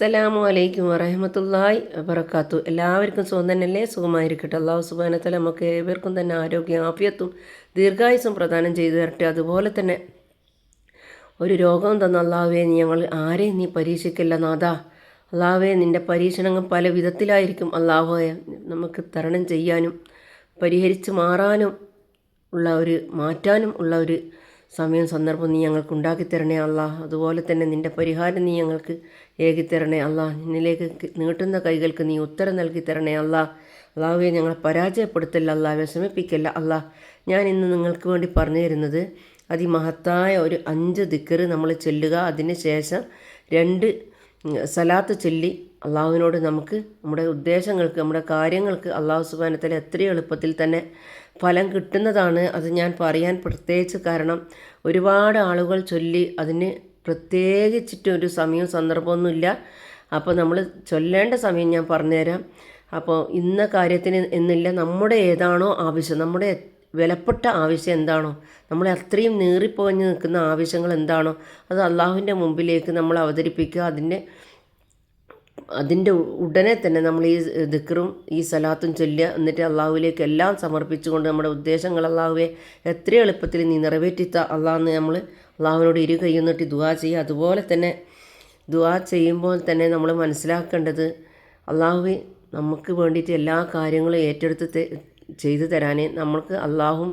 അസ്സലാമു അലൈക്കും വറഹമത്തല്ലായി വബർക്കാത്തു എല്ലാവർക്കും സുഖം തന്നെയല്ലേ? സുഖമായിരിക്കട്ടെ. അള്ളാഹു സുബാനത്തല നമുക്ക് ഏവർക്കും തന്നെ ആരോഗ്യം ആഫിയത്തും ദീർഘായുസും പ്രദാനം ചെയ്തു തരട്ടെ. അതുപോലെ തന്നെ ഒരു രോഗം തന്ന അള്ളാഹുവേ ഞങ്ങൾ ആരെയും നീ പരീക്ഷിക്കില്ല നാഥാ. അള്ളാഹുവേ നിന്റെ പരീക്ഷണങ്ങൾ പല വിധത്തിലായിരിക്കും അള്ളാഹുവെ നമുക്ക് തരണം ചെയ്യാനും പരിഹരിച്ച് മാറാനും ഉള്ള ഒരു മാറ്റാനും ഉള്ള ഒരു സമയം സന്ദർഭം നീ ഞങ്ങൾക്ക് ഉണ്ടാക്കിത്തരണേ അള്ളാഹ് അതുപോലെ തന്നെ നിന്റെ പരിഹാരം നീ ഞങ്ങൾക്ക് ഏകിത്തരണേ അല്ല. അല്ലാ നിന്നിലേക്ക് നീട്ടുന്ന കൈകൾക്ക് നീ ഉത്തരം നൽകി തരണേ അല്ലാ. അള്ളാഹുവെ ഞങ്ങളെ പരാജയപ്പെടുത്തല്ല അല്ലാ. വിഷമിപ്പിക്കല്ല അള്ളാഹ് ഞാൻ ഇന്ന് നിങ്ങൾക്ക് വേണ്ടി പറഞ്ഞു തരുന്നത് അതിമഹത്തായ ഒരു അഞ്ച് ദിക്കറ് നമ്മൾ ചെല്ലുക. അതിന് ശേഷം രണ്ട് സലാത്ത് ചൊല്ലി അള്ളാഹുവിനോട് നമുക്ക് നമ്മുടെ ഉദ്ദേശങ്ങൾക്ക് നമ്മുടെ കാര്യങ്ങൾക്ക് അള്ളാഹു സുബാനത്തിൽ എത്ര എളുപ്പത്തിൽ തന്നെ ഫലം കിട്ടുന്നതാണ് അത് ഞാൻ പറയാൻ പ്രത്യേകിച്ച് കാരണം ഒരുപാട് ആളുകൾ ചൊല്ലി അതിന് പ്രത്യേകിച്ചിട്ട് ഒരു സമയവും സന്ദർഭമൊന്നുമില്ല അപ്പോൾ നമ്മൾ ചൊല്ലേണ്ട സമയം ഞാൻ പറഞ്ഞുതരാം. അപ്പോൾ ഇന്ന കാര്യത്തിന് എന്നില്ല നമ്മുടെ ഏതാണോ ആവശ്യം നമ്മുടെ വിലപ്പെട്ട ആവശ്യം എന്താണോ? നമ്മൾ അത്രയും നീറിപ്പോഞ്ഞ് നിൽക്കുന്ന ആവശ്യങ്ങൾ എന്താണോ? അത് അള്ളാഹുവിന്റെ മുമ്പിലേക്ക് നമ്മൾ അവതരിപ്പിക്കുക. അതിന്റെ അതിന്റെ ഉടനെ തന്നെ നമ്മൾ ഈ ദിക്കറും ഈ സലാത്തും ചൊല്ലുക. എന്നിട്ട് അള്ളാഹുവിലേക്ക് എല്ലാം സമർപ്പിച്ചുകൊണ്ട് നമ്മുടെ ഉദ്ദേശങ്ങൾ അള്ളാഹുവെ എത്ര എളുപ്പത്തിൽ നീ നിറവേറ്റിത്ത അള്ളാഹെന്ന് നമ്മൾ അള്ളാഹുവിനോട് ഇരു കൈയൊന്നിട്ട് ദുവാ ചെയ്യുക. അതുപോലെ തന്നെ ദുവാ ചെയ്യുമ്പോൾ തന്നെ നമ്മൾ മനസ്സിലാക്കേണ്ടത് അള്ളാഹുവെ നമുക്ക് വേണ്ടിയിട്ട് എല്ലാ കാര്യങ്ങളും ഏറ്റെടുത്ത് ചെയ്തു തരാൻ നമ്മൾക്ക് അള്ളാഹും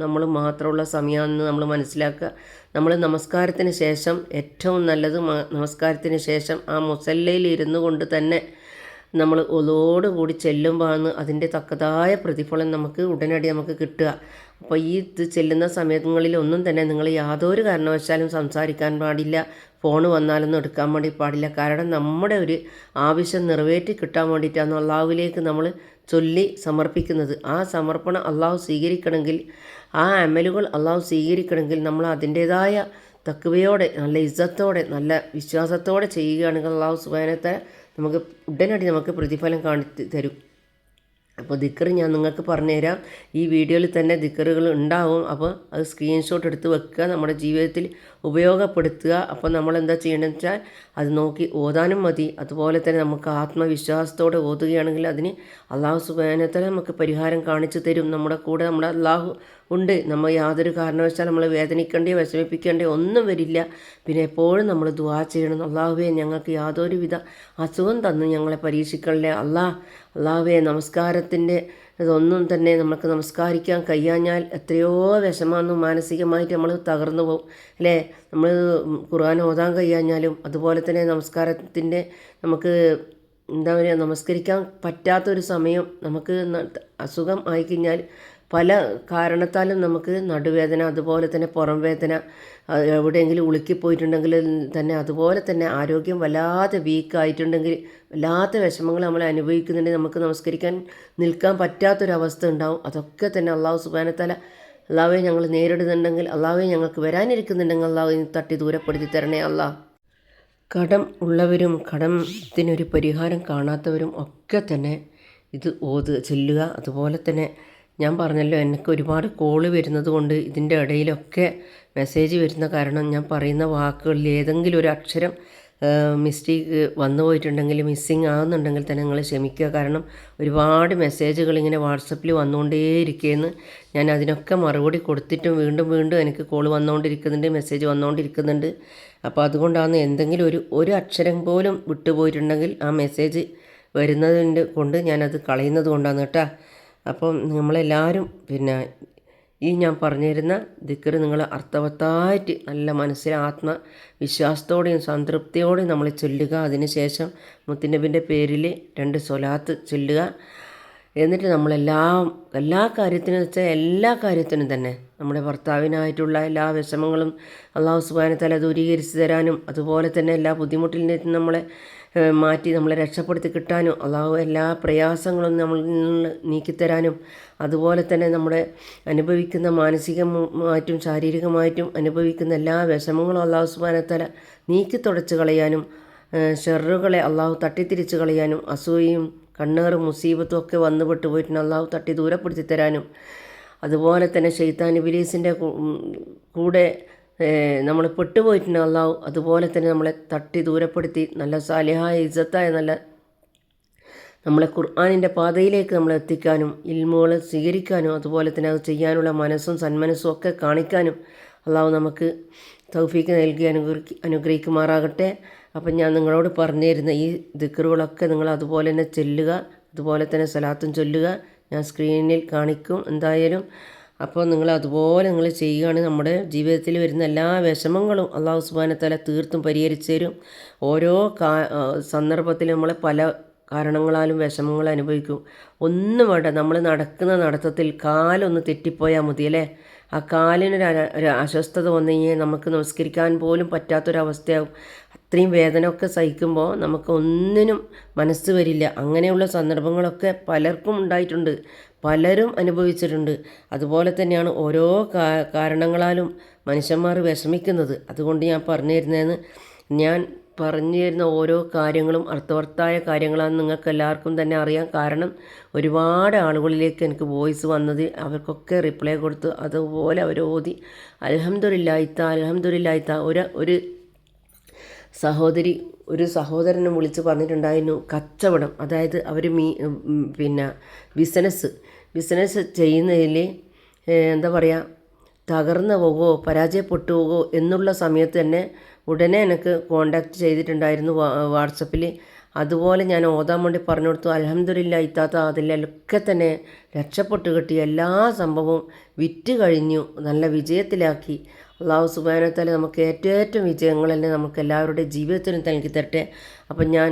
നമ്മൾ മാത്രമുള്ള സമയമാണെന്ന് നമ്മൾ മനസ്സിലാക്കുക. നമ്മൾ നമസ്കാരത്തിന് ശേഷം ഏറ്റവും നല്ലത് നമസ്കാരത്തിന് ശേഷം ആ മുസല്ലയിൽ ഇരുന്നു കൊണ്ട് തന്നെ നമ്മൾ ഒലോടുകൂടി ചെല്ലുമ്പോഴാണ് അതിന്റെ തക്കതായ പ്രതിഫലം നമുക്ക് ഉടനടി നമുക്ക് കിട്ടുക. അപ്പോൾ ഈ ഇത് ചെല്ലുന്ന സമയങ്ങളിൽ ഒന്നും തന്നെ നിങ്ങൾ യാതൊരു കാരണവശാലും സംസാരിക്കാൻ പാടില്ല. ഫോൺ വന്നാലൊന്നും എടുക്കാൻ വേണ്ടി പാടില്ല. കാരണം നമ്മുടെ ഒരു ആവശ്യം നിറവേറ്റി കിട്ടാൻ വേണ്ടിയിട്ടാണ് അള്ളാഹുവിലേക്ക് നമ്മൾ ചൊല്ലി സമർപ്പിക്കുന്നത്. ആ സമർപ്പണം അള്ളാഹു സ്വീകരിക്കണമെങ്കിൽ ആ അമലുകൾ അള്ളാഹു സ്വീകരിക്കണമെങ്കിൽ നമ്മൾ അതിന്റേതായ തക്കവയോടെ നല്ല ഇജ്ജത്തോടെ നല്ല വിശ്വാസത്തോടെ ചെയ്യുകയാണെങ്കിൽ അള്ളാഹു സുബാനത്തെ നമുക്ക് ഉടനടി നമുക്ക് പ്രതിഫലം കാണിച്ച് തരും. അപ്പോൾ ദിക്കർ ഞാൻ നിങ്ങൾക്ക് പറഞ്ഞുതരാം. ഈ വീഡിയോയിൽ തന്നെ ദിക്കറുകൾ ഉണ്ടാവും. അപ്പോൾ അത് സ്ക്രീൻഷോട്ട് എടുത്ത് വെക്കുക. നമ്മുടെ ജീവിതത്തിൽ ഉപയോഗപ്പെടുത്തുക. അപ്പോൾ നമ്മൾ എന്താ ചെയ്യേണ്ടതെന്ന് വെച്ചാൽ അത് നോക്കി ഓതാനും മതി. അതുപോലെ തന്നെ നമുക്ക് ആത്മവിശ്വാസത്തോടെ ഓതുകയാണെങ്കിൽ അതിന് അള്ളാഹു സുബാനത്തല നമുക്ക് പരിഹാരം കാണിച്ചു തരും. നമ്മുടെ കൂടെ നമ്മുടെ അള്ളാഹു ഉണ്ട്. നമ്മൾ യാതൊരു കാരണവശാൽ നമ്മൾ വേദനിക്കേണ്ടേ വിഷമിപ്പിക്കേണ്ടേ ഒന്നും വരില്ല. പിന്നെ എപ്പോഴും നമ്മൾ ദുവാ ചെയ്യണം. അള്ളാഹുവേ ഞങ്ങൾക്ക് യാതൊരുവിധ അസുഖം തന്നു. ഞങ്ങളെ പരീക്ഷിക്കണല്ലേ അള്ളാഹ് അള്ളാഹുവേ നമസ്കാരത്തിന്റെ ഇതൊന്നും തന്നെ നമുക്ക് നമസ്കാരിക്കാൻ കഴിയാഞ്ഞാൽ എത്രയോ വിഷമമാണ് മാനസികമായിട്ട് നമ്മൾ തകർന്നു പോകും അല്ലേ? നമ്മൾ ഖുർആൻ ഓതാൻ കഴിയാഞ്ഞാലും അതുപോലെ തന്നെ നമസ്കാരത്തിന്റെ നമുക്ക് എന്താ പറയുക നമസ്കരിക്കാൻ പറ്റാത്തൊരു സമയം നമുക്ക് അസുഖം ആയിക്കഴിഞ്ഞാൽ പല കാരണത്താലും നമുക്ക് നടുവേദന അതുപോലെ തന്നെ പുറം വേദന എവിടെയെങ്കിലും ഉളുക്കിപ്പോയിട്ടുണ്ടെങ്കിൽ തന്നെ അതുപോലെ തന്നെ ആരോഗ്യം വല്ലാതെ വീക്കായിട്ടുണ്ടെങ്കിൽ വല്ലാത്ത വിഷമങ്ങൾ നമ്മൾ അനുഭവിക്കുന്നുണ്ടെങ്കിൽ നമുക്ക് നമസ്കരിക്കാൻ നിൽക്കാൻ പറ്റാത്തൊരവസ്ഥ ഉണ്ടാവും. അതൊക്കെ തന്നെ അള്ളാഹു സുബാനത്തല അള്ളാഹുവെ ഞങ്ങൾ നേരിടുന്നുണ്ടെങ്കിൽ അള്ളാഹുവെ ഞങ്ങൾക്ക് വരാനിരിക്കുന്നുണ്ടെങ്കിൽ അള്ളാഹു തട്ടി ദൂരപ്പെടുത്തി തരണേ അള്ളാഹ് കടം ഉള്ളവരും കടത്തിനൊരു പരിഹാരം കാണാത്തവരും ഒക്കെ തന്നെ ഇത് ഓത് ചെല്ലുക അതുപോലെ തന്നെ ഞാൻ പറഞ്ഞല്ലോ എനിക്ക് ഒരുപാട് കോൾ വരുന്നത് കൊണ്ട് ഇതിന്റെ ഇടയിലൊക്കെ മെസ്സേജ് വരുന്ന കാരണം ഞാൻ പറയുന്ന വാക്കുകളിൽ ഏതെങ്കിലും ഒരു അക്ഷരം മിസ്റ്റേക്ക് വന്നു പോയിട്ടുണ്ടെങ്കിൽ മിസ്സിങ് ആകുന്നുണ്ടെങ്കിൽ തന്നെ നിങ്ങൾ ക്ഷമിക്കുക. കാരണം ഒരുപാട് മെസ്സേജുകൾ ഇങ്ങനെ വാട്സപ്പിൽ വന്നുകൊണ്ടേയിരിക്കുകയെന്ന് ഞാൻ അതിനൊക്കെ മറുപടി കൊടുത്തിട്ടും വീണ്ടും വീണ്ടും എനിക്ക് കോൾ വന്നുകൊണ്ടിരിക്കുന്നുണ്ട് മെസ്സേജ് വന്നുകൊണ്ടിരിക്കുന്നുണ്ട്. അപ്പോൾ അതുകൊണ്ടാണ് എന്തെങ്കിലും ഒരു ഒരു അക്ഷരം പോലും വിട്ടുപോയിട്ടുണ്ടെങ്കിൽ ആ മെസ്സേജ് വരുന്നതിന്റെ കൊണ്ട് ഞാനത് കളയുന്നത് കൊണ്ടാണ് കേട്ടോ. അപ്പം നമ്മളെല്ലാവരും പിന്നെ ഈ ഞാൻ പറഞ്ഞിരുന്ന ദിക്കർ നിങ്ങൾ അർത്ഥവത്തായിട്ട് നല്ല മനസ്സിൽ ആത്മവിശ്വാസത്തോടെയും സംതൃപ്തിയോടെയും നമ്മൾ ചൊല്ലുക. അതിനുശേഷം മുത്തിനബിന്റെ പേരിൽ രണ്ട് സ്വലാത്ത് ചൊല്ലുക. എന്നിട്ട് നമ്മളെല്ലാ എല്ലാ കാര്യത്തിനും വെച്ചാൽ എല്ലാ കാര്യത്തിനും തന്നെ നമ്മുടെ ഭർത്താവിനായിട്ടുള്ള എല്ലാ വിഷമങ്ങളും അള്ളാഹു സുബാനത്തല ദൂരീകരിച്ച് തരാനും അതുപോലെ തന്നെ എല്ലാ ബുദ്ധിമുട്ടിൽ നിന്നും നമ്മളെ മാറ്റി നമ്മളെ രക്ഷപ്പെടുത്തി കിട്ടാനും അള്ളാഹു എല്ലാ പ്രയാസങ്ങളും നമ്മൾ നീക്കിത്തരാനും അതുപോലെ തന്നെ നമ്മുടെ അനുഭവിക്കുന്ന മാനസികമായിട്ടും ശാരീരികമായിട്ടും അനുഭവിക്കുന്ന എല്ലാ വിഷമങ്ങളും അള്ളാഹു സുബാനത്തല നീക്കി തുടച്ച് കളയാനും ഷെറുകളെ അള്ളാഹു തട്ടിത്തിരിച്ച് കളയാനും അസൂയയും കണ്ണേറും മുസീബത്തും ഒക്കെ വന്നു പെട്ടുപോയിട്ടുണ്ട് അള്ളാഹു തട്ടി ദൂരപ്പെടുത്തി തരാനും. അതുപോലെ തന്നെ ഷെയ്ത്താൻ ഇബിലീസിന്റെ കൂടെ നമ്മൾ പെട്ടുപോയിട്ടുണ്ടെങ്കിൽ അള്ളാഹു അതുപോലെ തന്നെ നമ്മളെ തട്ടി ദൂരപ്പെടുത്തി നല്ല സാലിഹായ ഇജ്ജത്തായ നല്ല നമ്മളെ ഖുർആാനിന്റെ പാതയിലേക്ക് നമ്മളെ എത്തിക്കാനും ഇൽമുകൾ സ്വീകരിക്കാനും അതുപോലെ തന്നെ അത് ചെയ്യാനുള്ള മനസ്സും സന്മനസ്സും ഒക്കെ കാണിക്കാനും അള്ളാഹു നമുക്ക് തൗഫീക്ക് നൽകി അനുഗ്രഹി അനുഗ്രഹിക്കുമാറാകട്ടെ. അപ്പം ഞാൻ നിങ്ങളോട് പറഞ്ഞു തരുന്ന ഈ ദിക്കറുകളൊക്കെ നിങ്ങൾ അതുപോലെ തന്നെ ചെല്ലുക അതുപോലെ തന്നെ സലാത്തും ചൊല്ലുക. ഞാൻ സ്ക്രീനിൽ കാണിക്കും എന്തായാലും. അപ്പോൾ നിങ്ങൾ അതുപോലെ നിങ്ങൾ ചെയ്യുകയാണ് നമ്മുടെ ജീവിതത്തിൽ വരുന്ന എല്ലാ വിഷമങ്ങളും അള്ളാഹു സുബാനത്തല തീർത്തും പരിഹരിച്ചു തരും. ഓരോ കാ സന്ദർഭത്തിൽ നമ്മൾ പല കാരണങ്ങളാലും വിഷമങ്ങൾ അനുഭവിക്കും. ഒന്നും വേണ്ട നമ്മൾ നടക്കുന്ന നടത്തത്തിൽ കാലൊന്ന് തെറ്റിപ്പോയാൽ മതി അല്ലേ? ആ കാലിനൊരു ഒരു അസ്വസ്ഥത വന്നു കഴിഞ്ഞാൽ നമുക്ക് നമസ്കരിക്കാൻ പോലും പറ്റാത്തൊരവസ്ഥയാവും. അത്രയും വേദന ഒക്കെ സഹിക്കുമ്പോൾ നമുക്ക് ഒന്നിനും മനസ്സ് വരില്ല. അങ്ങനെയുള്ള സന്ദർഭങ്ങളൊക്കെ പലർക്കും ഉണ്ടായിട്ടുണ്ട്. പലരും അനുഭവിച്ചിട്ടുണ്ട്. അതുപോലെ തന്നെയാണ് ഓരോ കാരണങ്ങളാലും മനുഷ്യന്മാർ വിഷമിക്കുന്നത്. അതുകൊണ്ട് ഞാൻ പറഞ്ഞു തരുന്നതെന്ന് ഞാൻ പറഞ്ഞു തരുന്ന ഓരോ കാര്യങ്ങളും അർത്ഥവത്തായ കാര്യങ്ങളാണെന്ന് നിങ്ങൾക്ക് എല്ലാവർക്കും തന്നെ അറിയാം കാരണം ഒരുപാട് ആളുകളിലേക്ക് എനിക്ക് വോയിസ് വന്നത് അവർക്കൊക്കെ റിപ്ലൈ കൊടുത്ത് അതുപോലെ അവർ ഓതി അലഹമ്മദില്ലായിത്ത അലഹമ്മദില്ലായിത്ത ഒരു ഒരു സഹോദരി ഒരു സഹോദരനും വിളിച്ച് പറഞ്ഞിട്ടുണ്ടായിരുന്നു കച്ചവടം. അതായത് അവർ മീ പിന്നെ ബിസിനസ് ബിസിനസ് ചെയ്യുന്നതിൽ എന്താ പറയുക തകർന്നു പോകുമോ പരാജയപ്പെട്ടു പോകുമോ എന്നുള്ള സമയത്ത് തന്നെ ഉടനെ എനിക്ക് കോണ്ടാക്ട് ചെയ്തിട്ടുണ്ടായിരുന്നു വാട്സപ്പിൽ. അതുപോലെ ഞാൻ ഓതാൻ വേണ്ടി പറഞ്ഞു കൊടുത്തു. അലഹമ്മദില്ല ഇത്താത്ത അതിലൊക്കെ തന്നെ രക്ഷപ്പെട്ട് കിട്ടിയ എല്ലാ സംഭവവും വിറ്റ് കഴിഞ്ഞു. നല്ല വിജയത്തിലാക്കി. അള്ളാഹു സുബാനത്താൽ നമുക്ക് ഏറ്റവും ഏറ്റവും വിജയങ്ങളല്ലേ നമുക്ക് എല്ലാവരുടെ ജീവിതത്തിനും നൽകി തരട്ടെ. അപ്പം ഞാൻ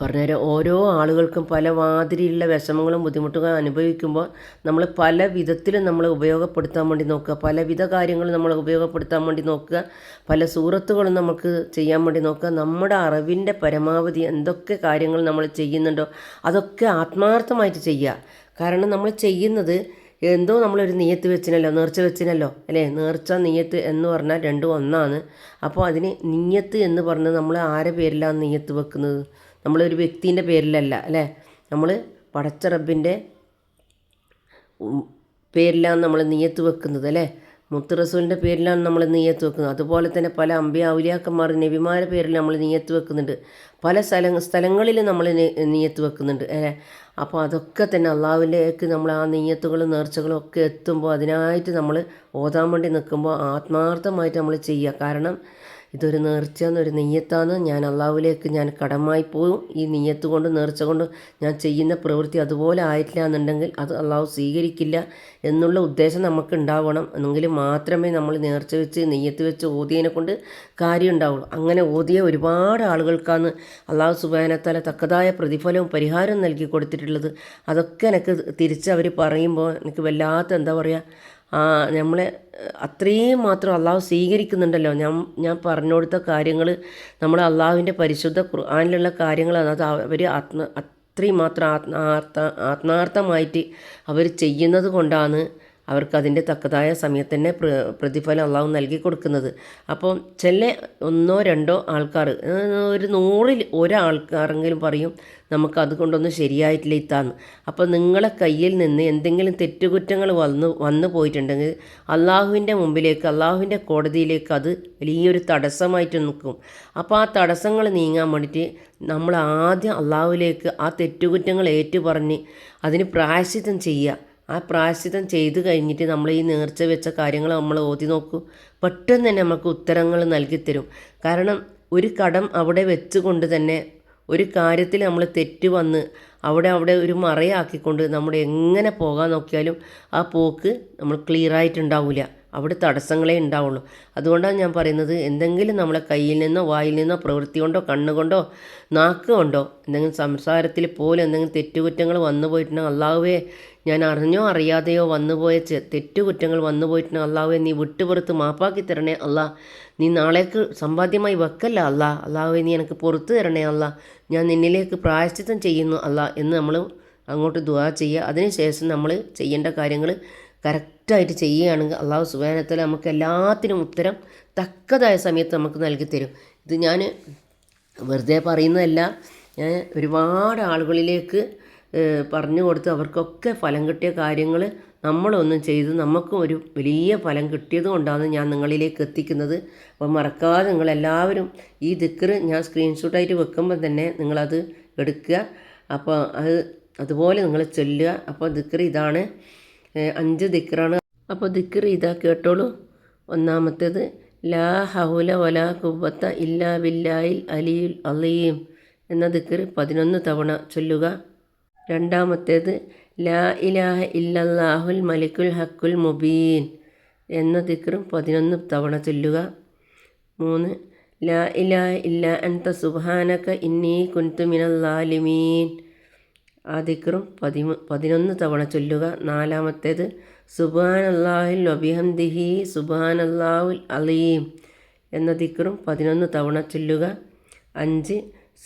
പറഞ്ഞുതരാം ഓരോ ആളുകൾക്കും പല മാതിരിയുള്ള വിഷമങ്ങളും ബുദ്ധിമുട്ടുകളും അനുഭവിക്കുമ്പോൾ നമ്മൾ പല വിധത്തിലും നമ്മൾ ഉപയോഗപ്പെടുത്താൻ വേണ്ടി നോക്കുക. പലവിധ കാര്യങ്ങളും നമ്മൾ ഉപയോഗപ്പെടുത്താൻ വേണ്ടി നോക്കുക. പല സൂറത്തുകളും നമുക്ക് ചെയ്യാൻ വേണ്ടി നോക്കുക. നമ്മുടെ അറിവിന്റെ പരമാവധി എന്തൊക്കെ കാര്യങ്ങൾ നമ്മൾ ചെയ്യുന്നുണ്ടോ അതൊക്കെ ആത്മാർത്ഥമായിട്ട് ചെയ്യുക. കാരണം നമ്മൾ ചെയ്യുന്നത് എന്തോ നമ്മളൊരു നീയത്ത് വെച്ചിനല്ലോ നേർച്ച വെച്ചിനല്ലോ അല്ലേ? നേർച്ച നീയത്ത് എന്ന് പറഞ്ഞാൽ രണ്ടും ഒന്നാണ്. അപ്പോൾ അതിന് നീയത്ത് എന്ന് പറഞ്ഞ് നമ്മൾ ആരെ പേരിലാണ് നീയത്ത് വെക്കുന്നത്? നമ്മളൊരു വ്യക്തിന്റെ പേരിലല്ല അല്ലേ? നമ്മൾ പടച്ച റബ്ബിന്റെ പേരിലാണ് നമ്മൾ നീയത്ത് വെക്കുന്നത് അല്ലേ? മുത്ത് റസൂലിന്റെ പേരിലാണ് നമ്മൾ നീയത്ത് വെക്കുന്നത്. അതുപോലെ തന്നെ പല അമ്പിയ ഔലിയാക്കന്മാർ നബിമാരുടെ പേരിൽ നമ്മൾ നീയത്ത് വെക്കുന്നുണ്ട്. പല സ്ഥല സ്ഥലങ്ങളിൽ നമ്മൾ നീയത്ത് വെക്കുന്നുണ്ട്. അപ്പോൾ അതൊക്കെ തന്നെ അള്ളാഹുവിലേക്ക് നമ്മൾ ആ നീയത്തുകളും നേർച്ചകളും ഒക്കെ എത്തുമ്പോൾ അതിനായിട്ട് നമ്മൾ ഓതാൻ വേണ്ടി നിൽക്കുമ്പോൾ ആത്മാർത്ഥമായിട്ട് നമ്മൾ ചെയ്യുക. കാരണം ഇതൊരു നേർച്ച എന്നൊരു നെയ്യത്താണ് ഞാൻ അള്ളാഹുലേക്ക് ഞാൻ കടമായി പോകും ഈ നെയ്യത്ത് കൊണ്ട് നേർച്ച കൊണ്ട് ഞാൻ ചെയ്യുന്ന പ്രവൃത്തി അതുപോലെ ആയിട്ടില്ല എന്നുണ്ടെങ്കിൽ അത് അള്ളാഹു സ്വീകരിക്കില്ല എന്നുള്ള ഉദ്ദേശം നമുക്ക് ഉണ്ടാവണം എന്നെങ്കിൽ മാത്രമേ നമ്മൾ നേർച്ച വെച്ച് നെയ്യത്ത് വെച്ച് ഓതിയതിനെ കൊണ്ട് കാര്യം ഉണ്ടാവുള്ളൂ അങ്ങനെ ഓതിയ ഒരുപാട് ആളുകൾക്കാണ് അള്ളാഹു സുബാനത്താല തക്കതായ പ്രതിഫലവും പരിഹാരവും നൽകി കൊടുത്തിട്ടുള്ളത്. അതൊക്കെ എനിക്ക് തിരിച്ച് അവർ പറയുമ്പോൾ എനിക്ക് വല്ലാത്ത എന്താ പറയുക നമ്മളെ അത്രയും മാത്രം അള്ളാഹു സ്വീകരിക്കുന്നുണ്ടല്ലോ. ഞാൻ ഞാൻ പറഞ്ഞു കൊടുത്ത കാര്യങ്ങൾ നമ്മൾ അള്ളാഹുവിന്റെ പരിശുദ്ധ ഖുർആാനിലുള്ള കാര്യങ്ങളാണ്. അത് അവർ ആത്മ അത്രയും മാത്രം ആത്മാർത്ഥ ആത്മാർത്ഥമായിട്ട് അവർ ചെയ്യുന്നത് കൊണ്ടാണ് അവർക്ക് അതിന്റെ തക്കതായ സമയത്ത് തന്നെ പ്രതിഫലം അള്ളാഹു നൽകി കൊടുക്കുന്നത്. അപ്പോൾ ചില ഒന്നോ രണ്ടോ ആൾക്കാർ ഒരു നൂറിൽ ഒരാൾക്കാരെങ്കിലും പറയും നമുക്ക് അതുകൊണ്ടൊന്നും ശരിയായിട്ടില്ല ഇത്താന്ന്. അപ്പോൾ നിങ്ങളെ കയ്യിൽ നിന്ന് എന്തെങ്കിലും തെറ്റുകുറ്റങ്ങൾ വന്ന് വന്നു പോയിട്ടുണ്ടെങ്കിൽ അള്ളാഹുവിന്റെ മുമ്പിലേക്ക് അള്ളാഹുവിന്റെ കോടതിയിലേക്ക് അത് വലിയൊരു തടസ്സമായിട്ട് നിൽക്കും. അപ്പോൾ ആ തടസ്സങ്ങൾ നീങ്ങാൻ വേണ്ടിയിട്ട് നമ്മൾ ആദ്യം അള്ളാഹുവിലേക്ക് ആ തെറ്റുകുറ്റങ്ങൾ ഏറ്റുപറഞ്ഞ് അതിന് പ്രായശ്ചിത്തം ചെയ്യുക. ആ പ്രായശ്ചിത്തം ചെയ്തു കഴിഞ്ഞിട്ട് നമ്മൾ ഈ നേർച്ച വെച്ച കാര്യങ്ങൾ നമ്മൾ ഓതി നോക്കൂ. പെട്ടെന്ന് തന്നെ നമുക്ക് ഉത്തരങ്ങൾ നൽകിത്തരും കാരണം ഒരു കടം അവിടെ വെച്ചുകൊണ്ട് തന്നെ ഒരു കാര്യത്തിൽ നമ്മൾ തെറ്റ് വന്ന് അവിടെ അവിടെ ഒരു മറയാക്കിക്കൊണ്ട് നമ്മൾ എങ്ങനെ പോകാൻ നോക്കിയാലും ആ പോക്ക് നമ്മൾ ക്ലിയർ ആയിട്ടുണ്ടാവില്ല. അവിടെ തടസ്സങ്ങളെ ഉണ്ടാവുള്ളൂ. അതുകൊണ്ടാണ് ഞാൻ പറയുന്നത് എന്തെങ്കിലും നമ്മളെ കയ്യിൽ നിന്നോ വായിൽ നിന്നോ പ്രവൃത്തി കൊണ്ടോ കണ്ണുകൊണ്ടോ നാക്ക് കൊണ്ടോ എന്തെങ്കിലും സംസാരത്തിൽ പോലും എന്തെങ്കിലും തെറ്റുകുറ്റങ്ങൾ വന്നു പോയിട്ടുണ്ടെങ്കിൽ അള്ളാഹുവേ ഞാൻ അറിഞ്ഞോ അറിയാതെയോ വന്നു വന്നുപോയ തെറ്റുകുറ്റങ്ങൾ വന്നു പോയിട്ടുണ്ടെങ്കിൽ അള്ളാഹുവെ നീ വിട്ടുപുറത്ത് മാപ്പാക്കി തരണേ അല്ലാ നീ നാളേക്ക് സമ്പാദ്യമായി വെക്കല്ല അല്ലാ അള്ളാഹുവെ നീ എനിക്ക് പുറത്തു തരണേ അല്ല ഞാൻ നിന്നിലേക്ക് പ്രായശ്ചിത്തം ചെയ്യുന്നു അല്ല എന്ന് നമ്മൾ അങ്ങോട്ട് ദുവാ ചെയ്യുക. അതിനുശേഷം നമ്മൾ ചെയ്യേണ്ട കാര്യങ്ങൾ കറക്റ്റായിട്ട് ചെയ്യുകയാണെങ്കിൽ അള്ളാഹു സുബാനത്തിൽ നമുക്ക് എല്ലാത്തിനും ഉത്തരം തക്കതായ സമയത്ത് നമുക്ക് നൽകി തരും. ഇത് ഞാൻ വെറുതെ പറയുന്നതല്ല. ഞാൻ ഒരുപാട് ആളുകളിലേക്ക് പറഞ്ഞു കൊടുത്ത് അവർക്കൊക്കെ ഫലം കിട്ടിയ കാര്യങ്ങൾ നമ്മളൊന്നും ചെയ്ത് നമുക്കും ഒരു വലിയ ഫലം കിട്ടിയത് കൊണ്ടാണ് ഞാൻ നിങ്ങളിലേക്ക് എത്തിക്കുന്നത്. അപ്പോൾ മറക്കാതെ നിങ്ങളെല്ലാവരും ഈ ദിക്കറ് ഞാൻ സ്ക്രീൻഷോട്ടായിട്ട് വെക്കുമ്പോൾ തന്നെ നിങ്ങളത് എടുക്കുക. അപ്പോൾ അത് അതുപോലെ നിങ്ങൾ ചൊല്ലുക. അപ്പോൾ ദിക്കറ് ഇതാണ്. അഞ്ച് ദിക്റാണ്. അപ്പോൾ ദിക്കറ് ഇതാ കേട്ടോളൂ. ഒന്നാമത്തേത് ലാ ഹൗല വലാ കുവത്ത ഇല്ലാ ബില്ലായിൽ അലിയുൽ അലീം എന്ന ദിക്കറ് പതിനൊന്ന് തവണ ചൊല്ലുക. രണ്ടാമത്തേത് ലാ ഇലാഹ ഇല്ലല്ലാഹുൽ മലിക്കുൽ ഹക്കുൽ മുബീൻ എന്ന ദിക്റും പതിനൊന്ന് തവണ ചൊല്ലുക. മൂന്ന് ലാ ഇലാഹ ഇല്ല അൻത സുബ്ഹാനക ഇന്നീ കുൻതു മിനൽ ആ ദിക്റും പതിമൂ പതിനൊന്ന് തവണ ചൊല്ലുക. നാലാമത്തേത് സുബാൻ അള്ളാഹുൽ വബിഹംദിഹി സുബാൻ അള്ളാഹുൽ അലീം എന്ന ദിക്റും പതിനൊന്ന് തവണ ചൊല്ലുക. അഞ്ച്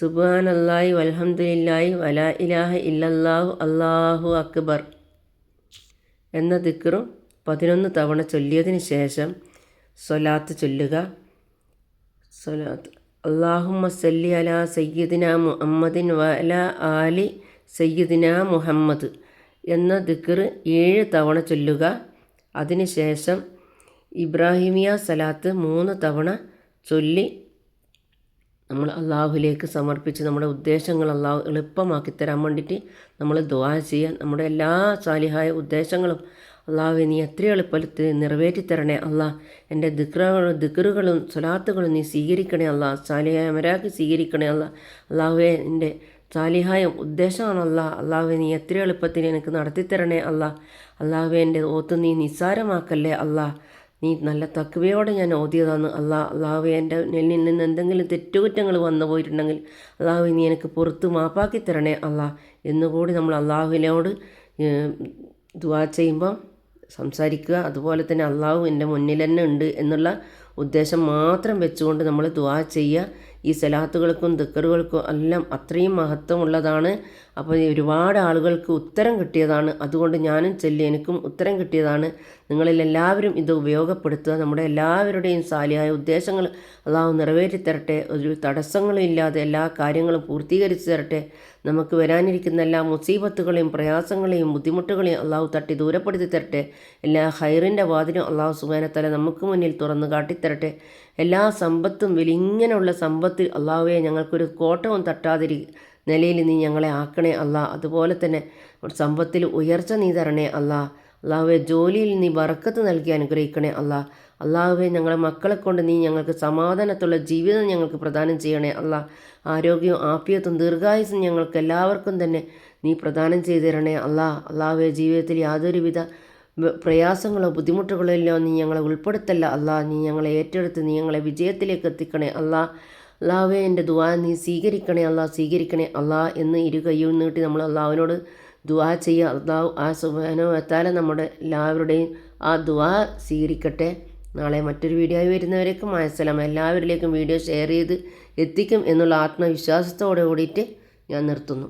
സുബാൻ അള്ളാഹി വൽഹംദുലില്ലാഹി വല ഇലാഹ ഇല്ലല്ലാഹു അള്ളാഹു അക്ബർ എന്ന ദിക്റും പതിനൊന്ന് തവണ ചൊല്ലിയതിന് ശേഷം സൊലാത്ത് ചൊല്ലുക. സൊലാത്ത് അള്ളാഹുമ്മ സല്ലി അല സയ്യിദിന മുഹമ്മദിൻ വല ആലി സയ്യിദിന മുഹമ്മദ് എന്ന ദിക്കർ ഏഴ് തവണ ചൊല്ലുക. അതിനുശേഷം ഇബ്രാഹിമിയ സലാത്ത് മൂന്ന് തവണ ചൊല്ലി നമ്മൾ അള്ളാഹുലേക്ക് സമർപ്പിച്ച് നമ്മുടെ ഉദ്ദേശങ്ങൾ അള്ളാഹു എളുപ്പമാക്കി തരാൻ വേണ്ടിയിട്ട് നമ്മൾ ദുവാ ചെയ്യുക. നമ്മുടെ എല്ലാ സാലിഹായ ഉദ്ദേശങ്ങളും അള്ളാഹു നീ എത്ര എളുപ്പത്തിൽ നിറവേറ്റിത്തരണേ അള്ളാഹ് എന്റെ ദിക്റുകളും ദിക്റുകളും സ്വലാത്തുകളും നീ സ്വീകരിക്കണേ അള്ളാഹ് സാലിഹായ മരാക്കി സ്വീകരിക്കണേ അള്ളാഹ് അള്ളാഹുവെ എന്റെ സാലിഹായ ഉദ്ദേശമാണ് അല്ലാ അള്ളാഹുവെ നീ എത്ര എളുപ്പത്തിൽ എനിക്ക് നടത്തിത്തരണേ അല്ലാ അള്ളാഹുവെ എന്റെ ഓത്ത് നീ നിസ്സാരമാക്കല്ലേ അല്ലാ നീ നല്ല തക്കവയോടെ ഞാൻ ഓതിയതാണ് അല്ലാ അള്ളാഹു എന്റെ നെല്ലിൽ നിന്ന് എന്തെങ്കിലും തെറ്റുകുറ്റങ്ങൾ വന്നു പോയിട്ടുണ്ടെങ്കിൽ അള്ളാഹു നീ എനിക്ക് പുറത്ത് മാപ്പാക്കി തരണേ അല്ലാ എന്നുകൂടി നമ്മൾ അള്ളാഹുവിനോട് ദുവാ ചെയ്യുമ്പോൾ സംസാരിക്കുക. അതുപോലെ തന്നെ അള്ളാഹു എന്റെ മുന്നിൽ തന്നെ ഉണ്ട് എന്നുള്ള ഉദ്ദേശം മാത്രം വെച്ചുകൊണ്ട് നമ്മൾ ദുവാ ചെയ്യുക. ഈ സലാത്തുകൾക്കും ദിക്കറുകൾക്കും എല്ലാം അത്രയും മഹത്വമുള്ളതാണ്. അപ്പോൾ ഒരുപാട് ആളുകൾക്ക് ഉത്തരം കിട്ടിയതാണ്. അതുകൊണ്ട് ഞാനും ചൊല്ലി എനിക്കും ഉത്തരം കിട്ടിയതാണ്. നിങ്ങളിൽ എല്ലാവരും ഇത് ഉപയോഗപ്പെടുത്തുക. നമ്മുടെ എല്ലാവരുടെയും സാലിയായ ഉദ്ദേശങ്ങൾ അതാവ് നിറവേറ്റി തരട്ടെ ഒരു തടസ്സങ്ങളും ഇല്ലാതെ എല്ലാ കാര്യങ്ങളും പൂർത്തീകരിച്ചു തരട്ടെ. നമുക്ക് വരാനിരിക്കുന്ന എല്ലാ മുസീബത്തുകളെയും പ്രയാസങ്ങളെയും ബുദ്ധിമുട്ടുകളെയും അള്ളാഹു തട്ടി ദൂരപ്പെടുത്തി തരട്ടെ. എല്ലാ ഹൈറിന്റെ വാതിലും അള്ളാഹു സുബാനത്തല നമുക്ക് മുന്നിൽ തുറന്ന് കാട്ടിത്തരട്ടെ. എല്ലാ സമ്പത്തും വലിയ ഇങ്ങനെയുള്ള സമ്പത്ത് അള്ളാഹുവെ ഞങ്ങൾക്കൊരു കോട്ടവും തട്ടാതിരി നിലയിൽ നീ ഞങ്ങളെ ആക്കണേ അല്ല. അതുപോലെ തന്നെ സമ്പത്തിൽ ഉയർച്ച നീ തരണേ അല്ല. അള്ളാഹുവെ ജോലിയിൽ നീ വറക്കത്ത് നൽകി അനുഗ്രഹിക്കണേ അല്ല. അള്ളാഹുവെ ഞങ്ങളെ മക്കളെ കൊണ്ട് നീ ഞങ്ങൾക്ക് സമാധാനത്തുള്ള ജീവിതം ഞങ്ങൾക്ക് പ്രദാനം ചെയ്യണേ അല്ല. ആരോഗ്യവും ആപ്യത്തും ദീർഘായുസും ഞങ്ങൾക്ക് എല്ലാവർക്കും തന്നെ നീ പ്രദാനം ചെയ്തു തരണേ അല്ല. അള്ളാഹുവെ ജീവിതത്തിൽ യാതൊരുവിധ പ്രയാസങ്ങളോ ബുദ്ധിമുട്ടുകളോ ഇല്ലോ നീ ഞങ്ങളെ ഉൾപ്പെടുത്തല്ല അല്ല. നീ ഞങ്ങളെ ഏറ്റെടുത്ത് നീ ഞങ്ങളെ വിജയത്തിലേക്ക് എത്തിക്കണേ അല്ലാ. അള്ളാഹുവെ എന്റെ ദുവാ നീ സ്വീകരിക്കണേ അള്ളാഹ് സ്വീകരിക്കണേ അള്ളാഹ് എന്ന് ഇരു കയ്യും നീട്ടി നമ്മൾ അള്ളാഹുവിനോട് ദുവാ ചെയ്യുക അള്ളാഹു ആ സുബാനോ എത്താലെ നമ്മുടെ എല്ലാവരുടെയും ആ ദുവാ സ്വീകരിക്കട്ടെ. നാളെ മറ്റൊരു വീഡിയോ ആയി വരുന്നവരേക്കും അയസലാം എല്ലാവരിലേക്കും വീഡിയോ ഷെയർ ചെയ്ത് എത്തിക്കും എന്നുള്ള ആത്മവിശ്വാസത്തോടെ കൂടിയിട്ട് ഞാൻ നിർത്തുന്നു.